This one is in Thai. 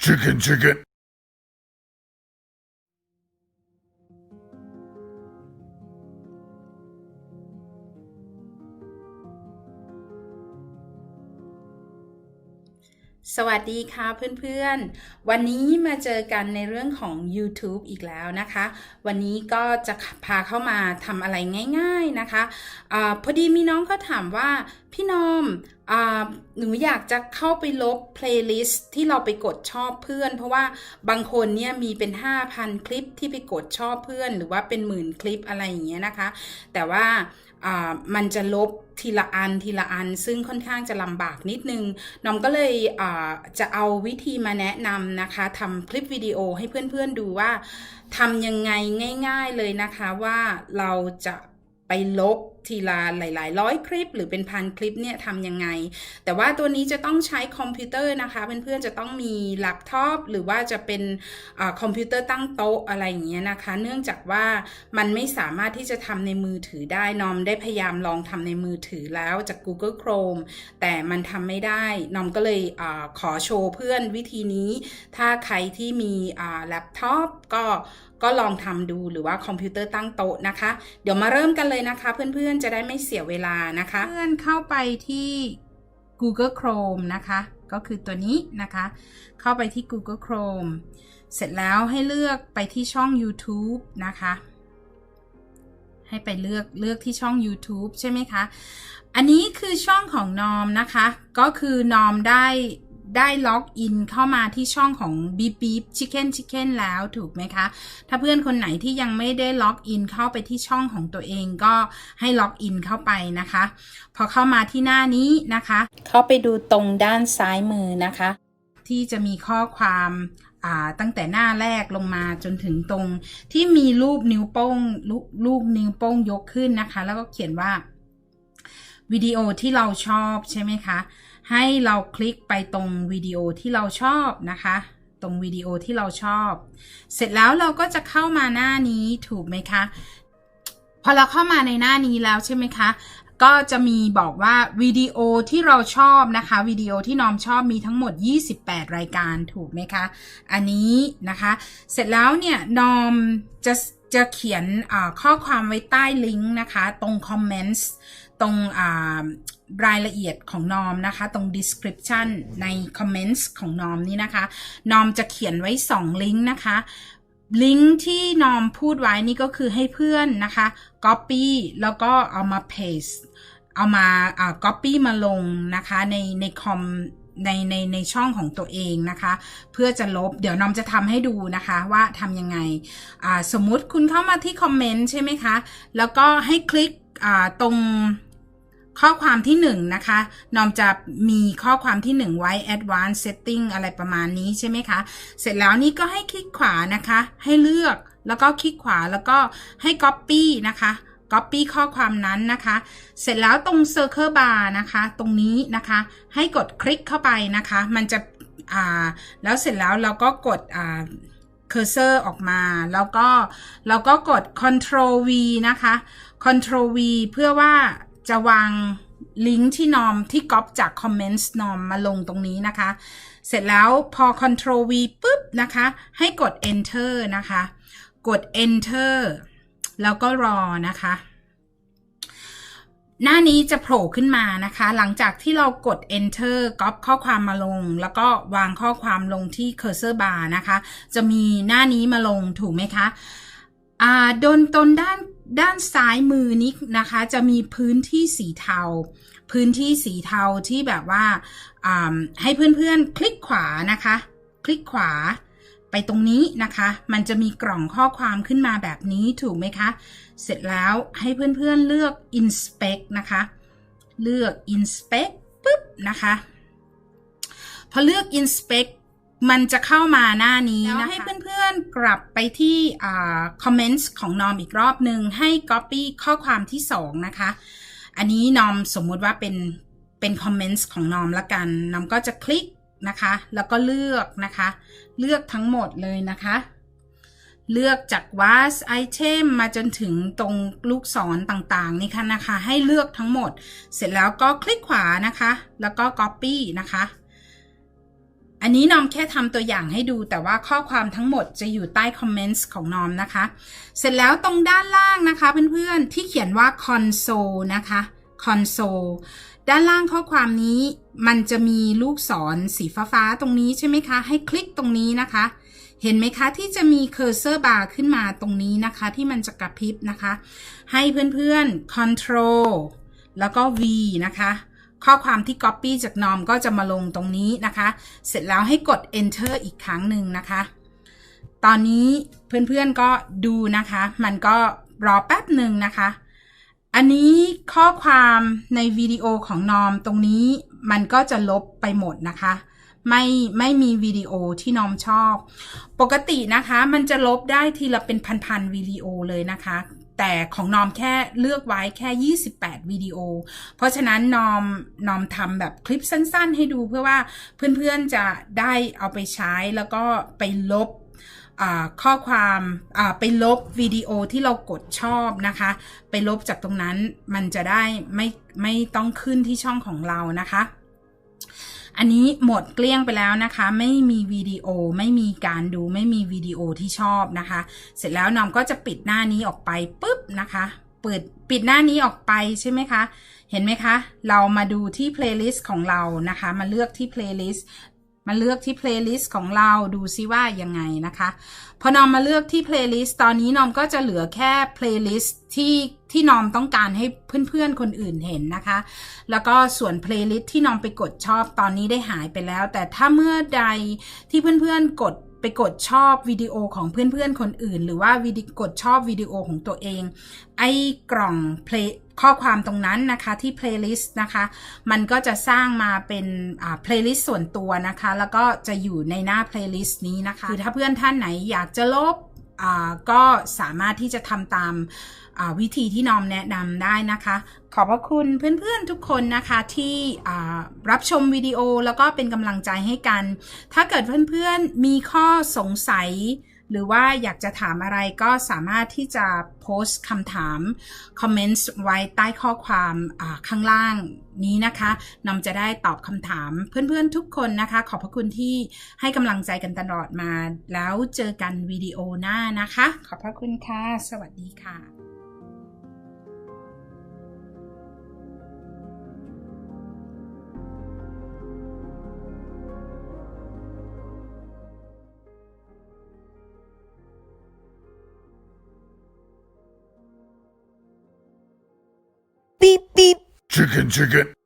chicken, chicken. สวัสดีค่ะเพื่อนๆ วันนี้มาเจอกันในเรื่องของ YouTube อีกแล้วนะคะ วันนี้ก็จะพาเข้ามาทำอะไรง่ายๆนะคะอาพอดีมีน้องก็ถามว่า พี่นอมอหนูอยากจะเข้าไปลบเพลย์ลิสต์ที่เราไปกดชอบเพื่อน เพราะว่าบางคนเนี่ยมีเป็น 5,000 คลิปที่ไปกดชอบเพื่อน หรือว่าเป็นหมื่นคลิปอะไรอย่างเงี้ยนะคะ แต่ว่า มันจะลบทีละอันทีละอัน ซึ่งค่อนข้างจะลำบากนิดนึงน้องก็เลยจะเอาวิธีมาแนะนำนะคะทำคลิปวิดีโอให้เพื่อนๆดูว่าทำยังไงง่าย ๆเลยนะคะว่าเราจะไปลบ ทีละหลาย ๆ ร้อยคลิป หรือเป็นพันคลิปเนี่ยทำยังไง แต่ว่าตัวนี้จะต้องใช้คอมพิวเตอร์นะคะเพื่อนๆจะต้องมีแล็ปท็อปหรือว่าจะเป็นอคอมพิวเตอร์ตั้งโต๊ะอะไรอย่างเงี้ยนะคะ เนื่องจากว่ามันไม่สามารถที่จะทำในมือถือได้นอมได้พยายามลองทำในมือถือแล้วจาก Google Chrome แต่มันทำไม่ได้นอมก็เลยอขอโชว์เพื่อนวิธีนี้ ถ้าใครที่มีแล็ปท็อปก็ ก็ลองทำดูหรือว่าคอมพิวเตอร์ตั้งโต๊ะนะคะ เดี๋ยวมาเริ่มกันเลยนะคะ เพื่อนๆจะได้ไม่เสียเวลานะคะ เพื่อนเข้าไปที่ Google Chrome นะคะ ก็คือตัวนี้นะคะ เข้าไปที่ Google Chrome เสร็จแล้วให้เลือกไปที่ช่อง YouTube นะคะ ให้ไปเลือกเลือกที่ช่อง YouTube ใช่ไหมคะ อันนี้คือช่องของนอมนะคะ ก็คือนอมได้ ได้ล็อกอินเข้ามาที่ช่องของ Beep Beep Chicken Chicken แล้วถูกไหมคะ ถ้าเพื่อนคนไหนที่ยังไม่ได้ล็อกอินเข้าไปที่ช่องของตัวเองก็ให้ล็อกอินเข้าไปนะคะ พอเข้ามาที่หน้านี้นะคะ เข้าไปดูตรงด้านซ้ายมือนะคะ ที่จะมีข้อความอ่าตั้งแต่หน้าแรกลงมาจนถึงตรงที่มีรูปนิ้วโป้งรูปรูปนิ้วโป้งยกขึ้นนะคะ แล้วก็เขียนว่า วิดีโอที่เราชอบใช่ไหมคะ ให้เราคลิกไปตรงวิดีโอที่เราชอบนะคะ ตรงวิดีโอที่เราชอบ เสร็จแล้วเราก็จะเข้ามาหน้านี้ถูกไหมคะ พอเราเข้ามาในหน้านี้แล้วใช่ไหมคะก็จะมีบอกว่าวิดีโอที่เราชอบนะคะวิดีโอที่นอมชอบมีทั้งหมด 28 รายการถูกไหมคะ อันนี้นะคะ เสร็จแล้วเนี่ยนอมจะจะเขียนข้อความไว้ใต้ลิงก์นะคะ ตรง comments ตรงรายละเอียดของนอมนะคะ ตรง description ใน comments ของนอมนี่นะคะ นอมจะเขียนไว้ 2 ลิงก์นะคะ ลิงก์ที่นอมพูดไว้นี่ก็คือให้เพื่อนนะคะ copy แล้วก็เอามา paste เอามาอ่า copy มาลงนะคะ ในในคอมในในในช่องของตัวเองนะคะ เพื่อจะลบเดี๋ยวนอมจะทำให้ดูนะคะว่าทำยังไงสมมุติคุณเข้ามาที่คอมเมนต์ใช่ไหมคะ แล้วก็ให้คลิกตรง ข้อความที่1นนะคะนอมจะมีข้อความที่ 1 ไว้ advanced setting อะไรประมาณนี้ใช่ไหมคะ เสร็จแล้วนี่ก็ให้คลิกขวานะคะ ให้เลือกแล้วก็คลิกขวาแล้วก็ให้ copy นะคะ copy ข้อความนั้นนะคะ เสร็จแล้วตรง circle bar นะคะ ตรงนี้นะคะ ให้กดคลิกเข้าไปนะคะ มันจะอ่าแล้วเสร็จแล้วเราก็กดอ่า cursor ออกมา แล้วก็เราก็กด control v นะคะ control v เพื่อว่า จะวางลิงก์ที่นอมที่ก๊อปจาก comments นอมมาลงตรงนี้นะคะ เสร็จแล้วพอ ctrl v ปุ๊บนะคะ ให้กด enter นะคะ กด enter แล้วก็รอนะคะ หน้านี้จะโผล่ขึ้นมานะคะ หลังจากที่เรากด enter ก๊อปข้อความมาลง แล้วก็วางข้อความลงที่ cursor bar นะคะ จะมีหน้านี้มาลงถูกไหมคะ อ่าโดนตนด้าน ด้านซ้ายมือนี้นะคะ จะมีพื้นที่สีเทา พื้นที่สีเทาที่แบบว่าให้เพื่อนๆ คลิกขวานะคะ คลิกขวาไปตรงนี้นะคะ มันจะมีกล่องข้อความขึ้นมาแบบนี้ถูกไหมคะ เสร็จแล้วให้เพื่อนๆเลือก inspect นะคะ เลือก inspect ปุ๊บนะคะ พอเลือก inspect มันจะเข้ามาหน้านี้นะคะให้เพื่อนๆกลับไปที่ comments ของนอมอีกรอบหนึ่งให้ copy ข้อความที่ 2 นะคะ อันนี้นอมสมมุติว่าเป็นเป็น comments ของนอมละกันนอมก็จะคลิกนะคะ แล้วก็เลือกนะคะ เลือกทั้งหมดเลยนะคะ เลือกจาก was item มาจนถึงตรงลูกศรต่างๆ นี่ค่ะนะคะ ให้เลือกทั้งหมด เสร็จแล้วก็คลิกขวานะคะ แล้วก็ copy นะคะ อันนี้นอมแค่ทำตัวอย่างให้ดูแต่ว่าข้อความทั้งหมดจะอยู่ใต้คอมเมนต์ของนอมนะคะ เสร็จแล้วตรงด้านล่างนะคะเพื่อนๆ ที่เขียนว่า console นะคะ console ด้านล่างข้อความนี้มันจะมีลูกศรสีฟ้าๆตรงนี้ใช่ไหมคะ ให้คลิกตรงนี้นะคะ เห็นไหมคะที่จะมีเคอร์เซอร์บาร์ขึ้นมาตรงนี้นะคะ ที่มันจะกระพริบนะคะ ให้เพื่อนๆ control แล้วก็ v นะคะ ข้อความที่ copy จากนอมก็จะมาลงตรงนี้นะคะ เสร็จแล้วให้กด enter อีกครั้งหนึ่งนะคะ ตอนนี้เพื่อนๆก็ดูนะคะ มันก็รอแป๊บหนึ่งนะคะ อันนี้ข้อความในวิดีโอของนอมตรงนี้มันก็จะลบไปหมดนะคะไม่ไม่มีวิดีโอที่นอมชอบ ปกตินะคะ มันจะลบได้ทีละเป็นพันๆวิดีโอเลยนะคะ แต่ของนอมแค่เลือกไว้แค่ 28 วิดีโอ เพราะฉะนั้นนอมนอมทำแบบคลิปสั้นๆ ให้ดูเพื่อว่าเพื่อนๆจะได้เอาไปใช้แล้วก็ไปลบข้อความไปลบวิดีโอที่เรากดชอบนะคะ ไปลบจากตรงนั้นมันจะได้ไม่ไม่ต้องขึ้นที่ช่องของเรานะคะ อันนี้หมดเกลี้ยงไปแล้วนะคะ ไม่มีวิดีโอไม่มีการดูไม่มีวิดีโอที่ชอบนะคะ เสร็จแล้วนอมก็จะปิดหน้านี้ออกไปปุ๊บนะคะเปิดปิดหน้านี้ออกไปใช่ไหมคะ เห็นไหมคะ เรามาดูที่เพลย์ลิสต์ของเรานะคะ มาเลือกที่เพลย์ลิสต์ มาเลือกที่ playlist ของเราดูซิว่ายังไงนะคะ พอนอมมาเลือกที่ playlist ตอนนี้นอมก็จะเหลือแค่ playlist ที่ที่นอมต้องการให้เพื่อนๆคนอื่นเห็นนะคะ แล้วก็ส่วน playlist ที่นอมไปกดชอบตอนนี้ได้หายไปแล้ว แต่ถ้าเมื่อใดที่เพื่อนๆกด ไปกดชอบวิดีโอของเพื่อนๆคนอื่น หรือว่าวิดีกดชอบวิดีโอของตัวเอง ไอ้กล่องเพลยข้อความตรงนั้นนะคะที่ playlist นะคะ มันก็จะสร้างมาเป็นอ่า playlist ส่วนตัวนะคะ แล้วก็จะอยู่ในหน้า playlist นี้นะคะ คือถ้าเพื่อนท่านไหนอยากจะลบ ก็สามารถที่จะทำตามวิธีที่นอมแนะนำได้นะคะ ขอบพระคุณเพื่อนๆทุกคนนะคะที่รับชมวิดีโอแล้วก็เป็นกำลังใจให้กัน ถ้าเกิดเพื่อนๆมีข้อสงสัย หรือว่าอยากจะถามอะไรก็สามารถที่จะโพสต์คำถาม คอมเมนต์ไว้ใต้ข้อความข้างล่างนี้นะคะนอมจะได้ตอบคำถามเพื่อนๆทุกคนนะคะ ขอบพระคุณที่ให้กำลังใจกันตลอดมา แล้วเจอกันวิดีโอหน้านะคะ ขอบพระคุณค่ะ สวัสดีค่ะ Chicken, chicken.